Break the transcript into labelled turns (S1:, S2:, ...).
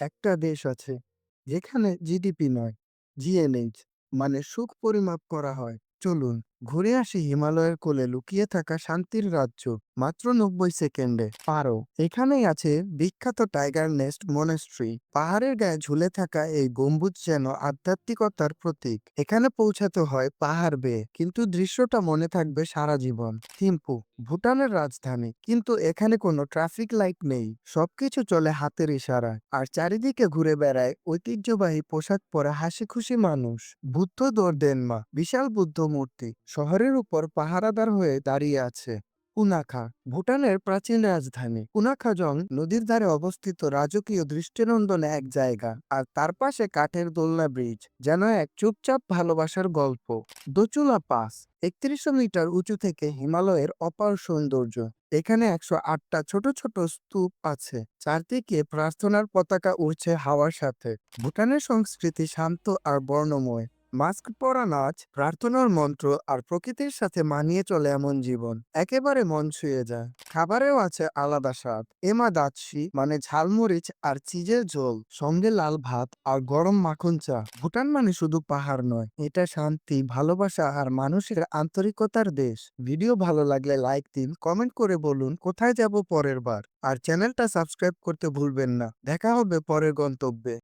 S1: একটা দেশ আছে যেখানে জিডিপি নয় জিএনএইচ মানে সুখ পরিমাপ করা হয়। চলুন ঘুরে আসি হিমালয়ের কোলে লুকিয়ে থাকা শান্তির রাজ্য মাত্র নব্বই সেকেন্ডে। পারো। এখানেই আছে বিখ্যাত টাইগার নেস্ট মনেস্ট্রি। পাহাড়ের গায়ে ঝুলে থাকা এই গম্বুজ যেন আধ্যাত্মিকতার প্রতীক। এখানে পৌঁছাতে হয় পাহাড় বেয়ে, কিন্তু দৃশ্যটা মনে থাকবে সারা জীবন। থিম্পু, ভুটানের রাজধানী, কিন্তু এখানে কোনো ট্রাফিক লাইট নেই। সবকিছু চলে হাতের ইশারায়। আর চারিদিকে ঘুরে বেড়ায় ঐতিহ্যবাহী পোশাক পরা হাসি খুশি মানুষ। বুদ্ধ দর্দেনমা, বিশাল বুদ্ধ মূর্তি। শহরের উপর পাহারাদার হয়ে দাঁড়িয়ে আছে কুনাখা, ভুটানের প্রাচীন রাজধানী। কুনাখাজং নদীর ধারে অবস্থিত রাজকীয় দৃষ্টিনন্দন এক জায়গা আর তার পাশে কাঠের দোলনা ব্রিজ, যেন এক চুপচাপ ভালোবাসার গল্প। দোচুলা পাস, একত্রিশশো মিটার উঁচু থেকে হিমালয়ের অপার সৌন্দর্য। এখানে একশো আটটা ছোট ছোট স্তূপ আছে, চারদিকে প্রার্থনার পতাকা উড়ছে হাওয়ার সাথে। ভুটানের সংস্কৃতি শান্ত আর বর্ণময়। মাস্ক পরা নাচ, প্রার্থনার মন্ত্র আর প্রকৃতির সাথে মানিয়ে চলে এমন জীবন। একেবারে মন ছুঁয়ে যায়। খাবারেও আছে আলাদা স্বাদ। এমা দাচ্ছি মানে ঝালমরিচ আর চিজের ঝোল। সঙ্গে লাল ভাত আর গরম মাখন চা। ভুটান মানে শুধু পাহাড় নয়, এটা শান্তি, ভালোবাসা আর মানুষের আন্তরিকতার দেশ। ভিডিও ভালো লাগলে লাইক দিন, কমেন্ট করে বলুন কোথায় যাব পরের বার। আর চ্যানেলটা সাবস্ক্রাইব করতে ভুলবেন না। দেখা হবে পরের গন্তব্যে।